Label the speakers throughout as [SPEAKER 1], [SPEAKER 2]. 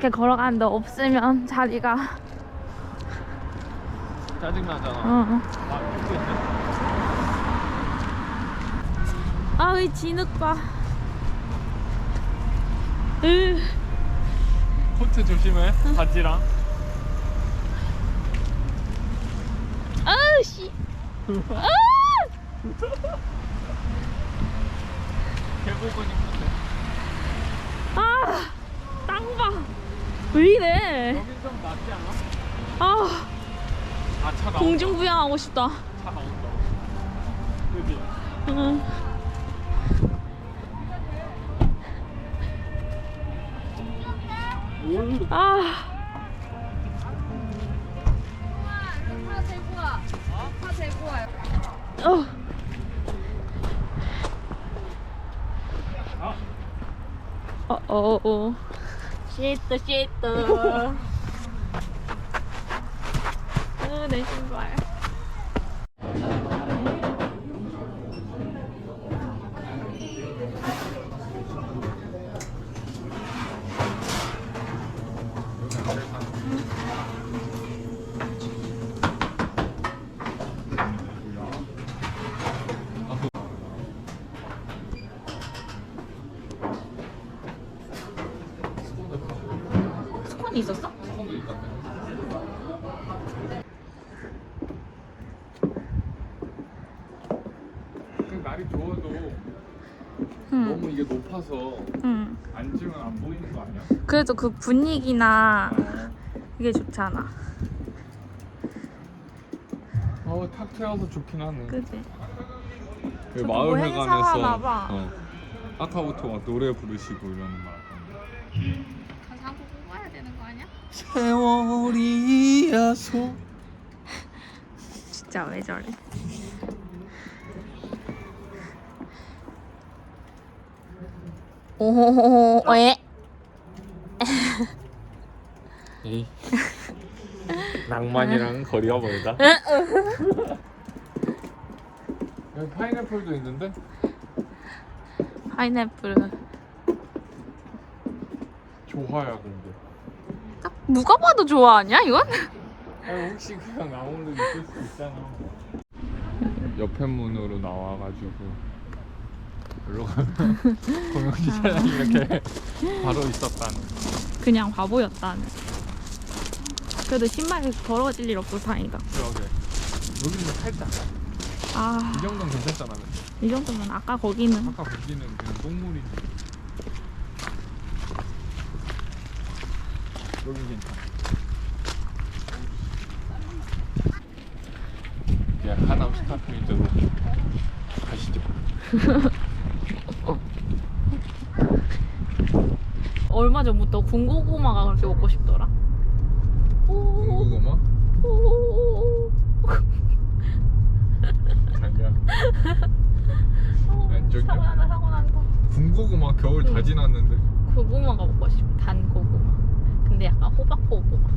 [SPEAKER 1] 이렇게 걸어가는데 없으면 자리가
[SPEAKER 2] 짜증나잖아.
[SPEAKER 1] 어.
[SPEAKER 2] 아, 있네.
[SPEAKER 1] 아이 진흙 봐. 으.
[SPEAKER 2] 코트 조심해. 바지랑.
[SPEAKER 1] 아우 씨. 아!
[SPEAKER 2] 계곡은 이쁜데.
[SPEAKER 1] 아. 땅 봐. 왜 이래?
[SPEAKER 2] 여긴 좀 낫지 않아?
[SPEAKER 1] 아.
[SPEAKER 2] 아, 차 나온다.
[SPEAKER 1] 공중부양하고 싶다.
[SPEAKER 2] 차 나온다. 그지?
[SPEAKER 1] 응. 아.
[SPEAKER 3] 차 와. 차 대고 와요.
[SPEAKER 1] 어. 어, 어, 어. 시트. 으, 내 신발. 스콘이 있었어?
[SPEAKER 2] 그 날이 좋아도
[SPEAKER 1] 응.
[SPEAKER 2] 너무 이게 높아서
[SPEAKER 1] 응.
[SPEAKER 2] 앉으면 안 보이는 거 아니야?
[SPEAKER 1] 그래도 그 분위기나
[SPEAKER 2] 어.
[SPEAKER 1] 그게 좋잖아.
[SPEAKER 2] 어, 탁 트여서 좋긴 하네.
[SPEAKER 1] 그지?
[SPEAKER 2] 그
[SPEAKER 1] 저기 뭐 행사 하나 봐.
[SPEAKER 2] 어, 아까부터 막 노래 부르시고 이러는 말.
[SPEAKER 3] 가사 보고 와야 되는 거 아니야?
[SPEAKER 2] 세월이 야 소.
[SPEAKER 1] 진짜 왜 저래? 오호호호 에?
[SPEAKER 2] 에이. 낭만이랑 거리가 멀다. 여기 파인애플도 있는데?
[SPEAKER 1] 파인애플
[SPEAKER 2] 좋아야 근데.
[SPEAKER 1] 딱 누가 봐도 좋아하냐 이건?
[SPEAKER 2] 아니, 혹시 그냥 데 있을 수 있잖아. 옆에 문으로 나와가지고 일로 가면 공영지 차량이 이렇게 바로 있었다는.
[SPEAKER 1] 그냥 바보였다는 그래도 신발 더러워질 일 없어서 다행이다
[SPEAKER 2] 그러게. 여기는 살짝. 아이 정도는 괜찮잖아. 근데.
[SPEAKER 1] 이 정도면 아까 거기는
[SPEAKER 2] 아까 거기는 그냥 똥물이. 여기 괜찮아. 야 하남 스타필드로 가시죠.
[SPEAKER 1] 얼마 전부터 군고구마가 그렇게 먹고 싶더라 오,
[SPEAKER 2] 군고구마?
[SPEAKER 1] 오,
[SPEAKER 2] 자기야. 왼쪽이야.
[SPEAKER 1] 사고 난다 사고 난다
[SPEAKER 2] 군고구마 겨울 다
[SPEAKER 1] 응.
[SPEAKER 2] 지났는데.
[SPEAKER 1] 고구마가 먹고 싶어 단 고구마 근데 약간 호박 고구마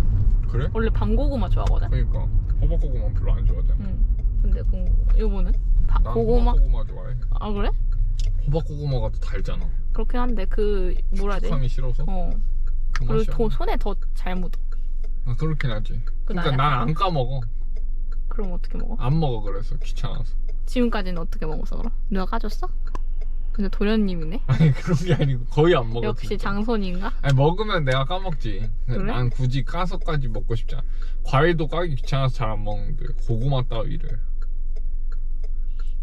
[SPEAKER 2] 그래?
[SPEAKER 1] 원래 밤고구마 좋아하거든
[SPEAKER 2] 그러니까 호박고구마 별로 안 좋아하잖아.
[SPEAKER 1] 응 근데 군고구마 요거는 바,
[SPEAKER 2] 난
[SPEAKER 1] 고구마
[SPEAKER 2] 호박고구마 좋아해.
[SPEAKER 1] 아 그래?
[SPEAKER 2] 호박고구마가 더 달잖아.
[SPEAKER 1] 그렇긴 한데 그 뭐라 해야 돼?
[SPEAKER 2] 촉감이 싫어서 어그
[SPEAKER 1] 그리고
[SPEAKER 2] 맛이야.
[SPEAKER 1] 더, 손에 더 잘 묻어
[SPEAKER 2] 아, 그렇긴 하지.
[SPEAKER 1] 그
[SPEAKER 2] 그러니까? 난 안 까먹어.
[SPEAKER 1] 그럼 어떻게 먹어?
[SPEAKER 2] 안 먹어 그래서 귀찮아서.
[SPEAKER 1] 지금까지는 어떻게 먹었어 그럼? 누가 까줬어? 근데 도련님이네
[SPEAKER 2] 아니 그런 게 아니고 거의 안 먹어.
[SPEAKER 1] 역시
[SPEAKER 2] 진짜.
[SPEAKER 1] 장손인가?
[SPEAKER 2] 아니 먹으면 내가 까먹지. 근데
[SPEAKER 1] 그래?
[SPEAKER 2] 난 굳이 까서까지 먹고 싶지 않아. 과일도 까기 귀찮아서 잘 안 먹는데 고구마 따위를.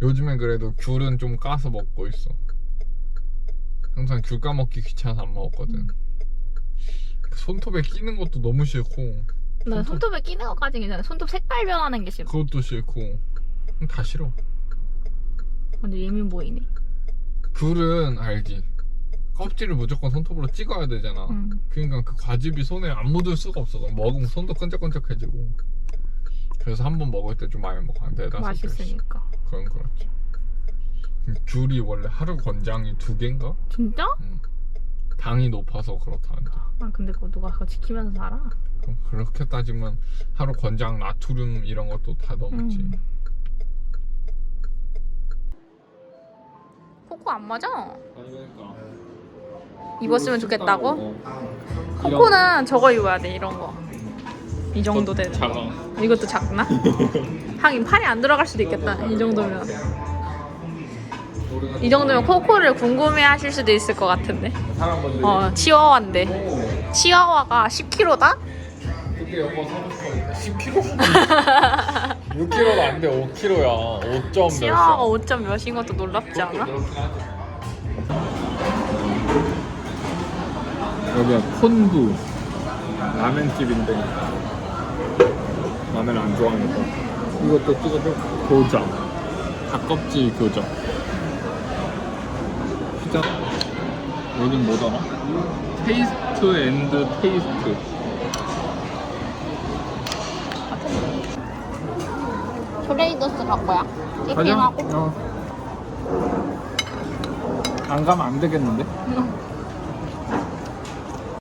[SPEAKER 2] 요즘엔 그래도 귤은 좀 까서 먹고 있어. 항상 귤 까먹기 귀찮아서 안 먹었거든. 손톱에 끼는 것도 너무 싫고
[SPEAKER 1] 나
[SPEAKER 2] 손톱-
[SPEAKER 1] 손톱에 끼는 것까지 괜찮아 손톱 색깔 변하는 게 싫어
[SPEAKER 2] 그것도 싫고 다 싫어.
[SPEAKER 1] 완전 예민 보이네
[SPEAKER 2] 귤은 알지. 껍질을 무조건 손톱으로 찍어야 되잖아.
[SPEAKER 1] 응.
[SPEAKER 2] 그러니까 그 과즙이 손에 안 묻을 수가 없어. 먹으면 손도 끈적끈적해지고. 그래서 한 번 먹을 때 좀 많이 먹어. 한 네다섯 개씩.
[SPEAKER 1] 맛있으니까
[SPEAKER 2] 그건 그렇지. 귤이 원래 하루 권장이 두 개인가?
[SPEAKER 1] 진짜?
[SPEAKER 2] 응. 당이 높아서 그렇다는데.
[SPEAKER 1] 아 근데 그거 누가 그거 지키면서 살아?
[SPEAKER 2] 그럼 그렇게 따지면 하루 권장 나트륨 이런 것도 다 넘지.
[SPEAKER 1] 음. 코코 안 맞아?
[SPEAKER 2] 아니 그러니까
[SPEAKER 1] 입었으면 좋겠다고?
[SPEAKER 2] 어.
[SPEAKER 1] 코코는 저거 입어야 돼 이런 거. 이 정도 되는.
[SPEAKER 2] 작아.
[SPEAKER 1] 이것도 작나? 하긴 팔이 안 들어갈 수도 있겠다. 이 정도면. 이 정도면 코코를 궁금해하실 수도 있을 것 같은데. 어, 치와와인데.
[SPEAKER 2] 오,
[SPEAKER 1] 치와와가 10kg다?
[SPEAKER 2] 그게 여보 사고 싶어 10kg? 6kg도 안 돼, 5kg야. 5점
[SPEAKER 1] 치와와가
[SPEAKER 2] 몇
[SPEAKER 1] 5점 몇인 것도 놀랍지 않아?
[SPEAKER 2] 여기가 콘두 라멘집인데 라면 안 좋아하니까 이것도 찍어줘 교자 닭껍질 교자 피자 여긴 뭐더라? 테이스트 앤드 테이스트
[SPEAKER 1] 트레이더스 갈 거야.
[SPEAKER 2] 가자 어. 안 가면 안 되겠는데?
[SPEAKER 1] 응.